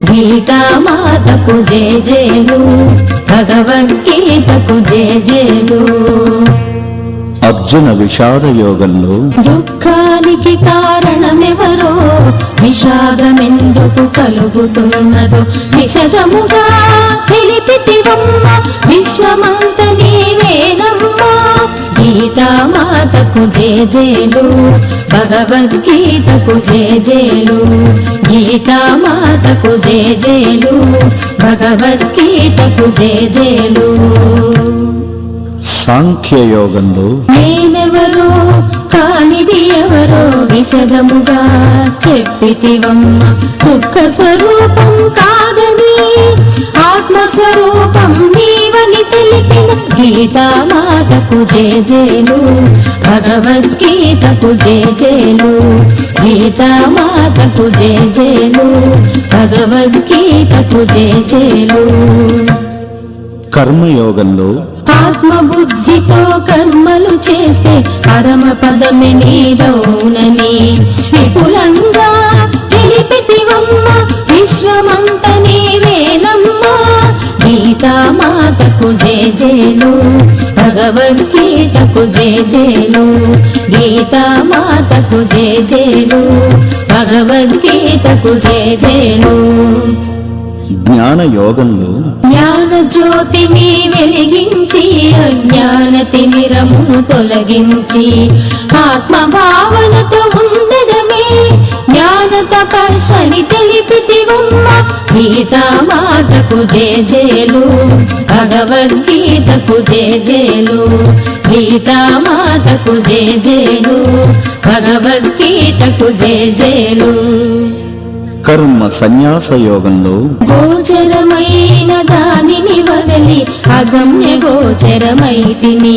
గీతామాతకు జయ జయలు భగవద్గీతకు జయ జయలు అర్జున విషాద యోగంలో దుఃఖానికి కారణమెవరో? విషాదమెందుకు కలుగుతున్నదో? విశదముగా తెలిపితివమ్మ విశ్వమంత నీవేనమ్మా. గీతామాతకు జయ జయలు భగవద్గీతకు జయ జయలు గీతామాతకు జయ జయలు భగవద్గీతకు జయ జయలు సాంఖ్య యోగంలో నేనెవరో కానిది ఎవరో విశదముగా చెప్పితివమ్మ దుఃఖ స్వరూపం కాదని. జయ జయలు భగవద్గీతకు గీతామాతకు జయ జయలు భగవద్గీతకు జయ జయలు కర్మయోగంలో ఆత్మబుద్ధితో కర్మలు చేస్తే పరమ పదమి నీదౌనని విపులంగా గీతామాతకు జయ జయలు భగవద్గీతకు జయ జయలు గీతామాతకు జయ జయలు భగవద్గీతకు జయ జయలు జ్ఞాన యోగంలో జ్ఞాన జ్యోతిని వెలిగించి అజ్ఞాన తిమిరమును తొలగించి ఆత్మ భావనతో ఉండడమే జ్ఞాన తపస్సని తెలిపితివమ్మ. గీతామాతకు జయ జయలు భగవద్గీతకు జయ జయలు గీతామాతకు జయ జయలు భగవద్గీతకు జయ జయలు కర్మ సన్యాస యోగంలో గోచరమైన దానిని వదలి అగమ్య గోచరమైతిని.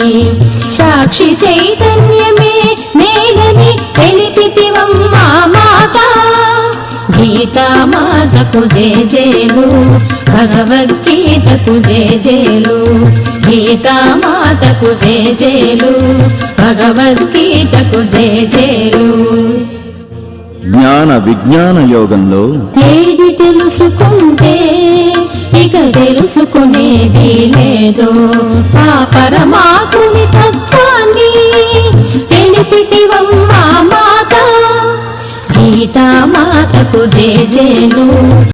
సాక్షి చైతన్యమే గీతామాతకు జయ జయలు భగవద్గీతకు జయ జయలు గీతామాతకు జయ జయలు భగవద్గీతకు జయ జయలు జ్ఞాన విజ్ఞాన యోగంలో ఏది తెలుసుకుంటే ఇక తెలుసుకునేది లేదో. ఆ పరమాత్ముని సీతామాతకు జయ జయలు